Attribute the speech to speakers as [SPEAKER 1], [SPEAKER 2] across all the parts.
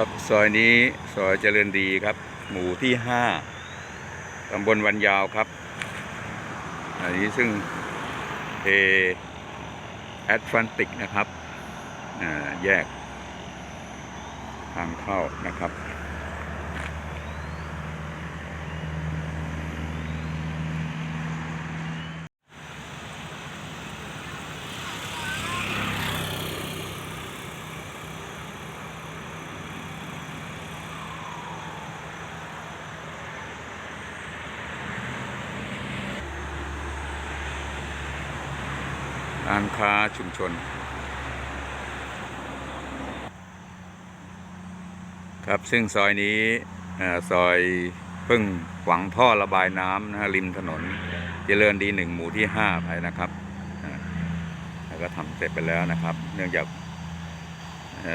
[SPEAKER 1] ครับซอยนี้ซอยเจริญดีครับ หมู่ที่ห้าตำบลวันยาวครับ อันนี้ซึ่งเทแอตแลนติกนะครับแยกทางเข้านะครับ ร้านค้าชุมชน ครับซึ่งซอยนี้ซอยพิ่งหวังท่อระบายน้ำนะฮะริมถนน เจริญดีหนึ่งหมู่ที่ห้าไปนะครับแล้วก็ทำเสร็จไปแล้วนะครับ เนื่องจาก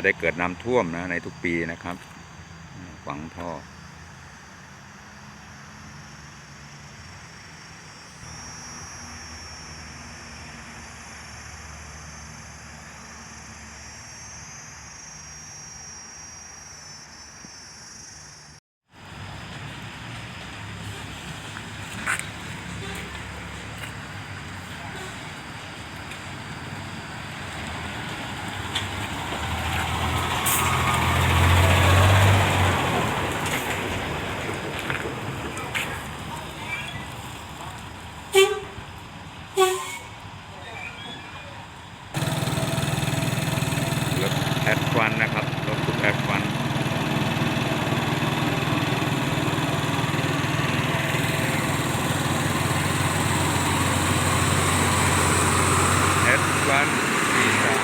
[SPEAKER 1] ได้เกิดน้ำท่วมนะในทุกปีนะครับ หวังท่อ รถแอดฟันนะครับ รถสุดแอดฟัน แอดฟันสี่สาม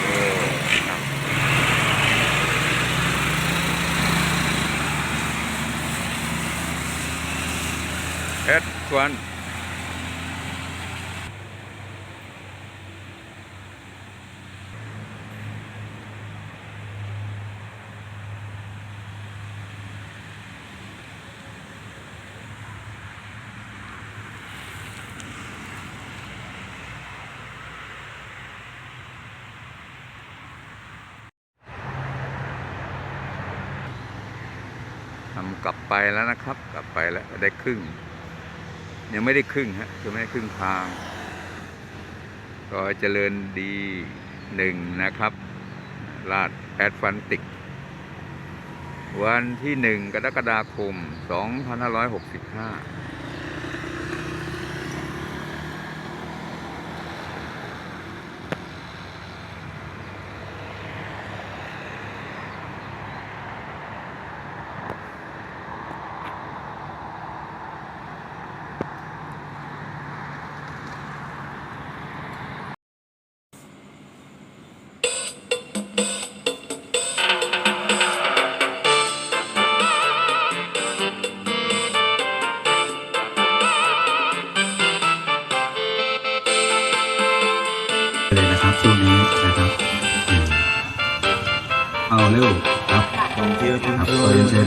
[SPEAKER 1] โอ้หนัก แอดฟันทำกลับไปแล้วนะครับ กลับไปแล้วได้ครึ่ง ยังไม่ได้ครึ่งฮะยังไม่ได้ครึ่งทาง ก็เจริญดีหนึ่งนะครับ ลาดแอดฟันติก วันที่หนึ่งกรกฎาคม 2565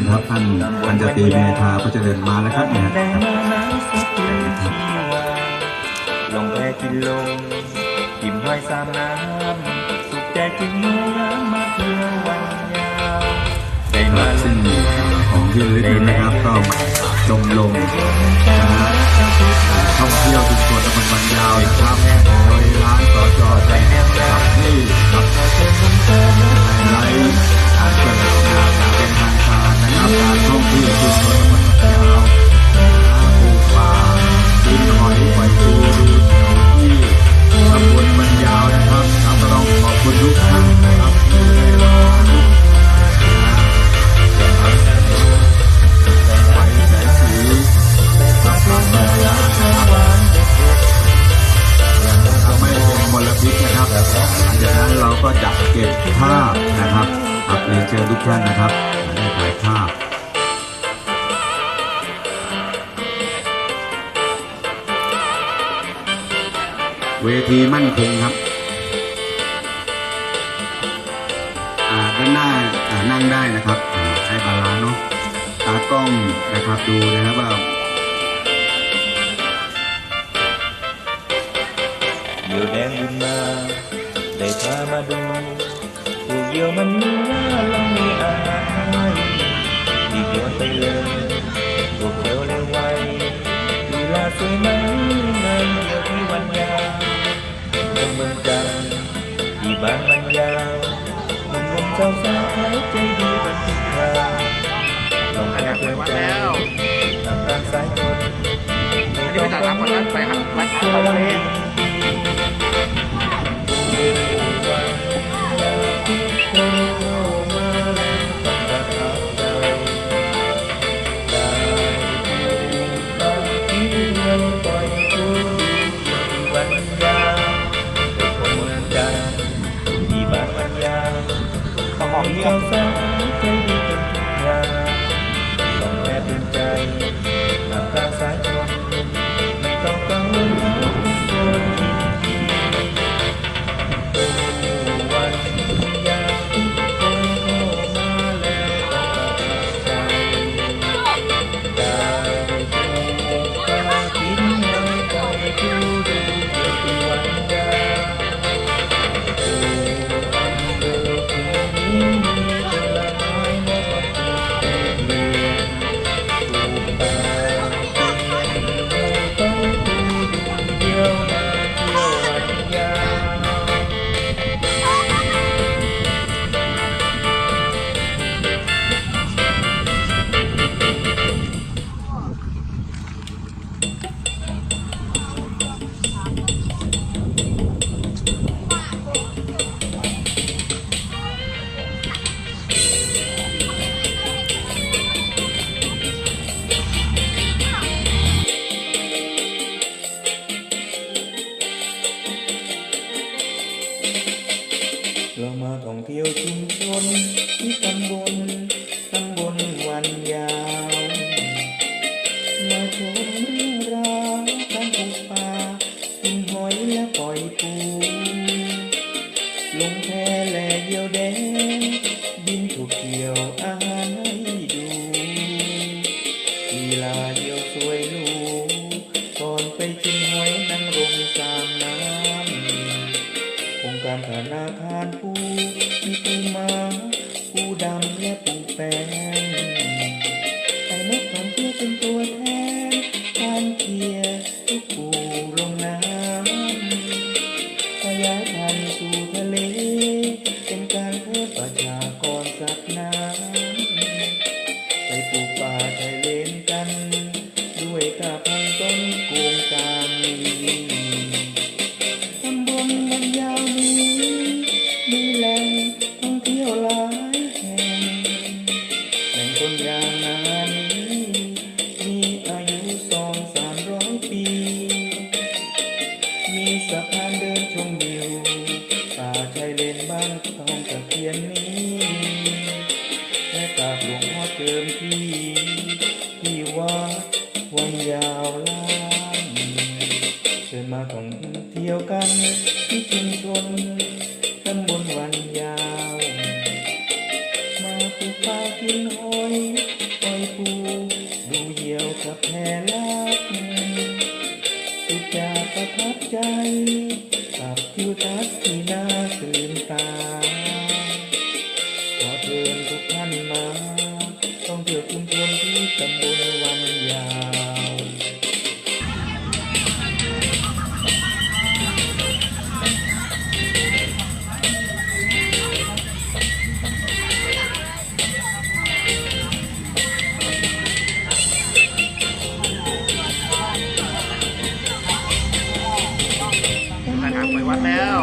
[SPEAKER 2] นนเชิญครับท่านพันจตีเมธาพระเจริญมาแล้วครับเนี่ย
[SPEAKER 3] ลงแพกินลงกิมห้อยสามน้ำสุขใจกินเมื่อมาเพื่อวันยาวได้
[SPEAKER 2] ค
[SPEAKER 3] มา
[SPEAKER 2] รับซึ่งของที่ลึกนะครับก็จมลงนะครับ เวทีมั่นคงครับด้านหน้านั่งได้นะครับให้บาลานเนาะตากล้องนะครับดูนะครับว่า
[SPEAKER 3] เดี๋ยวแดงบุญมา ได้พามาดูพวกเดียวมันมี มืองจันที่บางวันยาวนุ่มหนุ่จ้าวสา
[SPEAKER 4] วไท
[SPEAKER 3] ยใจดีบันทึกคราลองมาเพื่อนใจตามตามสายคนไม่ต้องกังวลไปครับไปทะเล lampu untuk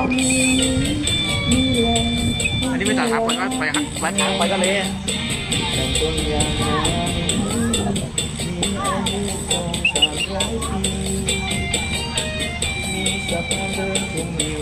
[SPEAKER 3] อันนี้ไม่ตัด
[SPEAKER 4] ครับไปกับไปทางไปทะเล
[SPEAKER 3] มีสะพานเดินคงมี